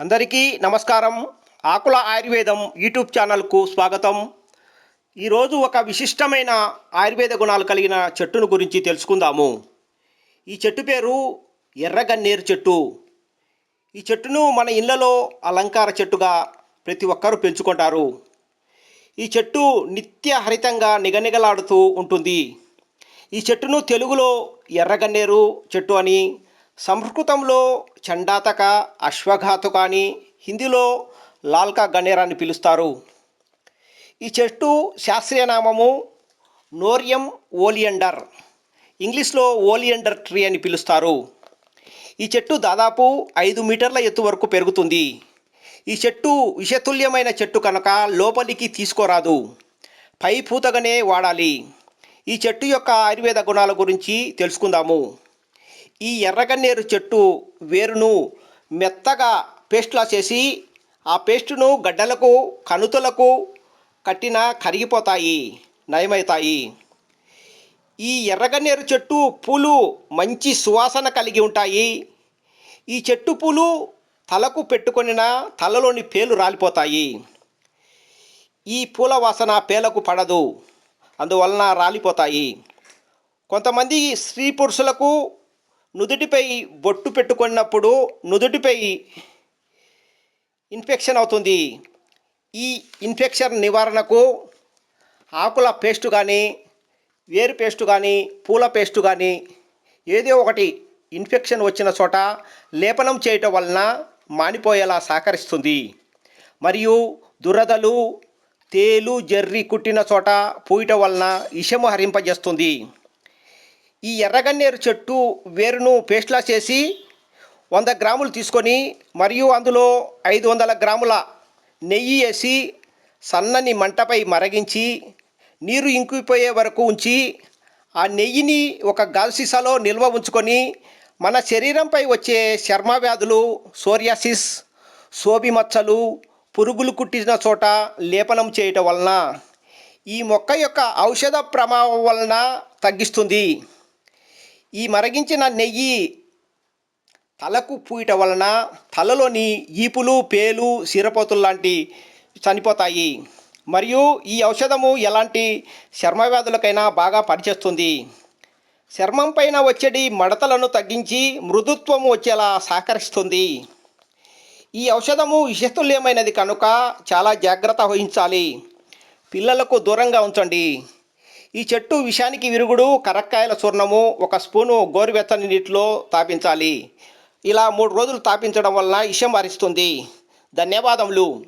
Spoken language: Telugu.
అందరికీ నమస్కారం. ఆకుల ఆయుర్వేదం యూట్యూబ్ ఛానల్కు స్వాగతం. ఈరోజు ఒక విశిష్టమైన ఆయుర్వేద గుణాలు కలిగిన చెట్టును గురించి తెలుసుకుందాము. ఈ చెట్టు పేరు ఎర్రగన్నేరు చెట్టు. ఈ చెట్టును మన ఇళ్ళలో అలంకార చెట్టుగా ప్రతి ఒక్కరూ పెంచుకుంటారు. ఈ చెట్టు నిత్య హరితంగా నిగనిగలాడుతూ ఉంటుంది. ఈ చెట్టును తెలుగులో ఎర్రగన్నేరు చెట్టు అని సంస్కృతంలో చండాతక అశ్వఘాతుక అని హిందీలో లాల్కా గన్నేర్ అని పిలుస్తారు. ఈ చెట్టు శాస్త్రీయ నామము నోరియం ఓలియండర్ ఇంగ్లీష్లో ఓలియండర్ ట్రీ అని పిలుస్తారు. ఈ చెట్టు దాదాపు ఐదు మీటర్ల ఎత్తు వరకు పెరుగుతుంది. ఈ చెట్టు విషతుల్యమైన చెట్టు కనుక లోపలికి తీసుకోరాదు. పై పూతగానే వాడాలి. ఈ చెట్టు యొక్క ఆయుర్వేద గుణాల గురించి తెలుసుకుందాము. ఈ ఎర్రగన్నేరు చెట్టు వేరును మెత్తగా పేస్ట్లా చేసి ఆ పేస్టును గడ్డలకు కణుతులకు కట్టిన కరిగిపోతాయి నయమవుతాయి. ఈ ఎర్రగన్నేరు చెట్టు పూలు మంచి సువాసన కలిగి ఉంటాయి. ఈ చెట్టు పూలు తలకు పెట్టుకొనిన తలలోని పేలు రాలిపోతాయి. ఈ పూల వాసన పేలకు పడదు అందువలన రాలిపోతాయి. కొంతమంది స్త్రీ పురుషులకు నుదుటిపై బొట్టు పెట్టుకున్నప్పుడు నుదుటిపై ఇన్ఫెక్షన్ అవుతుంది. ఈ ఇన్ఫెక్షన్ నివారణకు ఆకుల పేస్టు కానీ వేరు పేస్టు కానీ పూల పేస్టు కానీ ఏదో ఒకటి ఇన్ఫెక్షన్ వచ్చిన చోట లేపనం చేయటం వలన మానిపోయేలా సహకరిస్తుంది. మరియు దురదలు తేలు జర్రి కుట్టిన చోట పూయటం వలన ఇషము హరింపజేస్తుంది. ఈ ఎర్రగన్నేరు చెట్టు వేరును పేస్ట్లా చేసి వంద గ్రాములు తీసుకొని మరియు అందులో ఐదు వందల గ్రాముల నెయ్యి వేసి సన్నని మంటపై మరగించి నీరు ఇంకిపోయే వరకు ఉంచి ఆ నెయ్యిని ఒక గాజు సీసాలో నిల్వ ఉంచుకొని మన శరీరంపై వచ్చే చర్మ వ్యాధులు సోరియాసిస్ సోబి మచ్చలు పురుగులు కుట్టిన చోట లేపనం చేయటం వలన ఈ మొక్క యొక్క ఔషధ ప్రభావం వలన తగ్గిస్తుంది. ఈ మరగించిన నెయ్యి తలకు పూయటం వలన తలలోని ఈపులు పేలు సిరపోతులు లాంటి చనిపోతాయి. మరియు ఈ ఔషధము ఎలాంటి చర్మ వ్యాధులకైనా బాగా పనిచేస్తుంది. చర్మం పైన వచ్చేటి మడతలను తగ్గించి మృదుత్వము వచ్చేలా సహకరిస్తుంది. ఈ ఔషధము విషతుల్యమైనది కనుక చాలా జాగ్రత్త వహించాలి. పిల్లలకు దూరంగా ఉంచండి. ఈ చెట్టు విషానికి విరుగుడు కరక్కాయల చూర్ణము ఒక స్పూను గోరువెచ్చని నీటిలో తాపించాలి. ఇలా మూడు రోజులు తాపించడం వలన విషం అరిస్తుంది. ధన్యవాదములు.